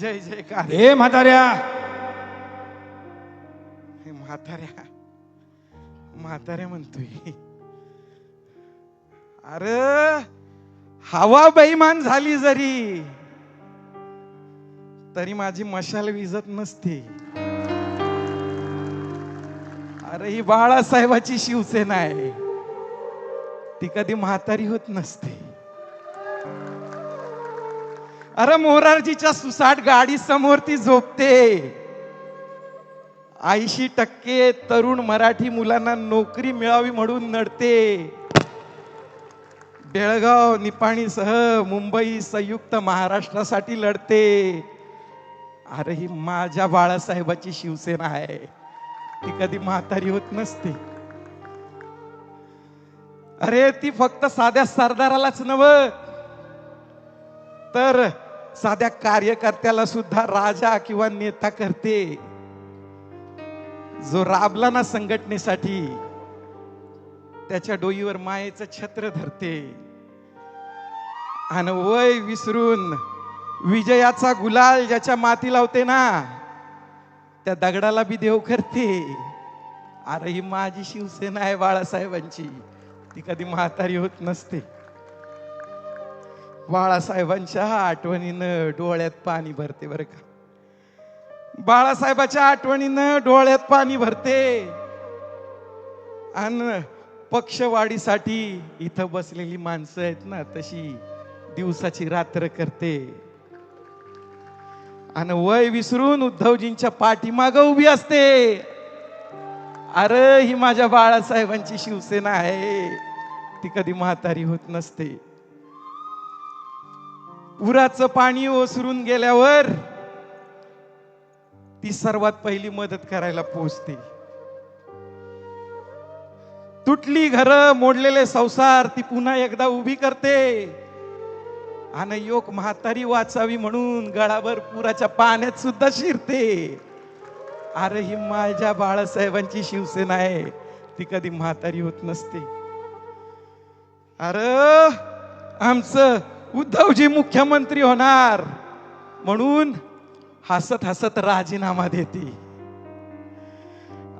जय जयकार. हे म्हाताऱ्या. हे म्हाताऱ्या. म्हाताऱ्या म्हणतोय. अरे हवा बेईमान झाली जरी तरी माझी मशाल विजत नसते. अरे ही बाळासाहेबाची शिवसेना आहे. ती कधी म्हातारी होत नसते. अरे मोरारजीच्या सुसाट गाडी समोर ती झोपते. ऐंशी टक्के तरुण मराठी मुलांना नोकरी मिळावी म्हणून नडते. बेळगाव निपाणीसह मुंबई संयुक्त महाराष्ट्रासाठी लढते. अरे ही माझ्या बाळासाहेबाची शिवसेना आहे. ती कधी म्हातारी होत नसते. अरे ती फक्त साध्या सरदारालाच नव तर साध्या कार्यकर्त्याला सुद्धा राजा किंवा नेता करते. जो राबला ना संघटनेसाठी त्याच्या डोईवर मायेचं छत्र धरते. आणि वय विसरून विजयाचा गुलाल ज्याच्या माती लावते ना त्या दगडाला बी देव करते. अरे ही माझी शिवसेना आहे बाळासाहेबांची. ती कधी म्हातारी होत नसते. बाळासाहेबांच्या आठवणीनं डोळ्यात पाणी भरते बरं का. बाळासाहेबाच्या आठवणीनं डोळ्यात पाणी भरते. आणि पक्षवाढीसाठी इथं बसलेली माणसं आहेत ना तशी दिवसाची रात्र करते. आणि वय विसरून उद्धवजींच्या पाठीमाग उभी असते. अरे ही माझ्या बाळासाहेबांची शिवसेना आहे. ती कधी म्हातारी होत नसते. पुराचं पाणी ओसरून गेल्यावर ती सर्वात पहिली मदत करायला पोहोचते. तुटली घर मोडलेले संसार ती पुन्हा एकदा उभी करते. आणि योग म्हातारी वाचावी म्हणून गळाभर पुराच्या पाण्यात सुद्धा शिरते. अरे ही माझ्या बाळासाहेबांची शिवसेना आहे. ती कधी म्हातारी होत नसते. अरे आमचं उद्धवजी मुख्यमंत्री होणार. म्हणून हसत हसत राजीनामा देते.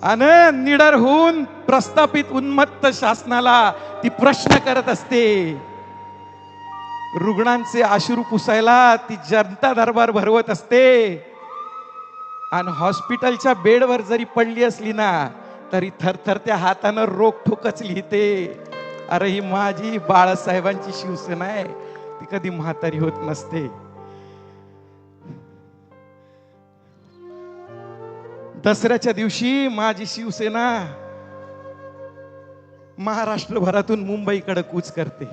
आणि निडर होऊन प्रस्थापित उन्मत्त शासनाला ती प्रश्न करत असते. रुग्णांचे आश्रू पुसायला ती जनता दरबार भरवत असते. आणि हॉस्पिटलच्या बेडवर जरी पडली असली ना तरी थरथरत्या हातानं रोखोकच लिहिते. अरे ही माझी बाळासाहेबांची शिवसेना आहे. ती कधी म्हातारी होत नसते. दसऱ्याच्या दिवशी माझी शिवसेना महाराष्ट्रभरातून मुंबईकडे कूच करते.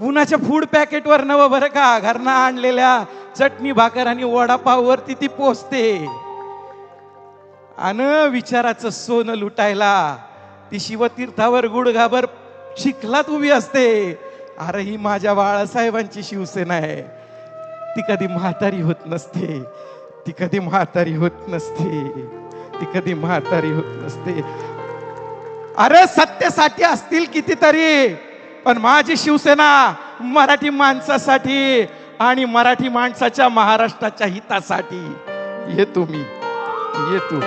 उन्हाच्या फूड पॅकेटवर नव बरं का? घरना आणलेल्या चटणी भाकर आणि वडापाववरती ती पोचते. अन विचाराचं सोनं लुटायला ती शिवतीर्थावर गुडघाभर चिखलात उभी असते. अरे ही माझ्या बाळासाहेबांची शिवसेना आहे. ती कधी म्हातारी होत नसते. ती कधी म्हातारी होत नसते. ती कधी म्हातारी होत नसते. अरे सत्तेसाठी असतील कितीतरी पण माझी शिवसेना मराठी माणसासाठी आणि मराठी माणसाच्या महाराष्ट्राच्या हितासाठी. ये तुम्ही ये तू